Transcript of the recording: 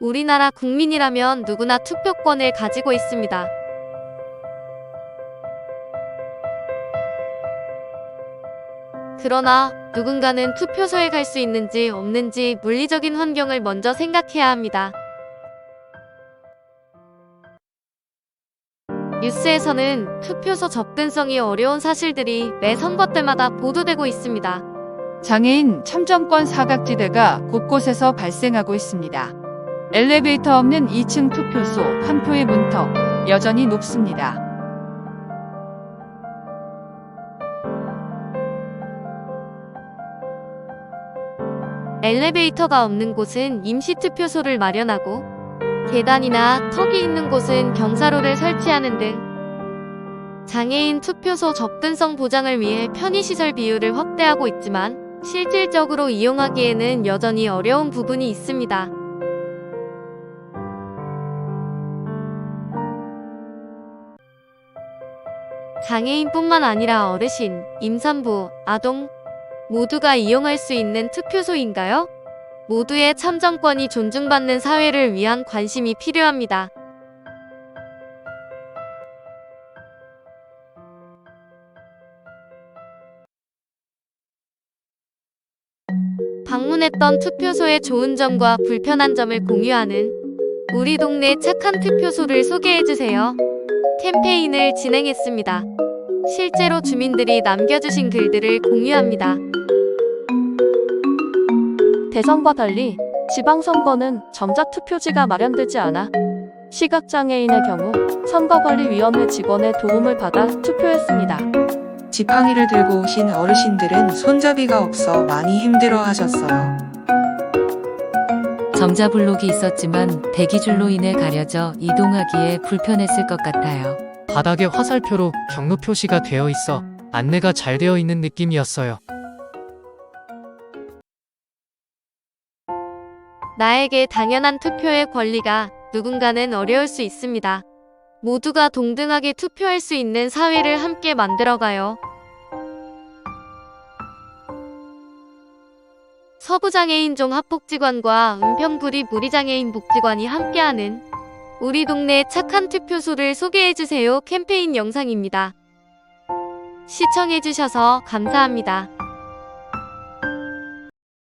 우리나라 국민이라면 누구나 투표권을 가지고 있습니다. 그러나 누군가는 투표소에 갈 수 있는지 없는지 물리적인 환경을 먼저 생각해야 합니다. 뉴스에서는 투표소 접근성이 어려운 사실들이 매 선거 때마다 보도되고 있습니다. 장애인 참정권 사각지대가 곳곳에서 발생하고 있습니다. 엘리베이터 없는 2층 투표소 한 표의 문턱 여전히 높습니다. 엘리베이터가 없는 곳은 임시 투표소를 마련하고 계단이나 턱이 있는 곳은 경사로를 설치하는 등 장애인 투표소 접근성 보장을 위해 편의시설 비율을 확대하고 있지만 실질적으로 이용하기에는 여전히 어려운 부분이 있습니다. 장애인뿐만 아니라 어르신, 임산부, 아동, 모두가 이용할 수 있는 투표소인가요? 모두의 참정권이 존중받는 사회를 위한 관심이 필요합니다. 방문했던 투표소의 좋은 점과 불편한 점을 공유하는 우리 동네 착한 투표소를 소개해주세요. 캠페인을 진행했습니다. 실제로 주민들이 남겨주신 글들을 공유합니다. 대선과 달리 지방선거는 전자투표지가 마련되지 않아 시각장애인의 경우 선거관리위원회 직원의 도움을 받아 투표했습니다. 지팡이를 들고 오신 어르신들은 손잡이가 없어 많이 힘들어 하셨어요. 점자블록이 있었지만 대기줄로 인해 가려져 이동하기에 불편했을 것 같아요. 바닥에 화살표로 경로 표시가 되어 있어 안내가 잘 되어 있는 느낌이었어요. 나에게 당연한 투표의 권리가 누군가는 어려울 수 있습니다. 모두가 동등하게 투표할 수 있는 사회를 함께 만들어가요. 서부장애인 종 합복지관과 은평구리 무리장애인 복지관이 함께하는 우리 동네 착한 투표소를 소개해주세요 캠페인 영상입니다. 시청해주셔서 감사합니다.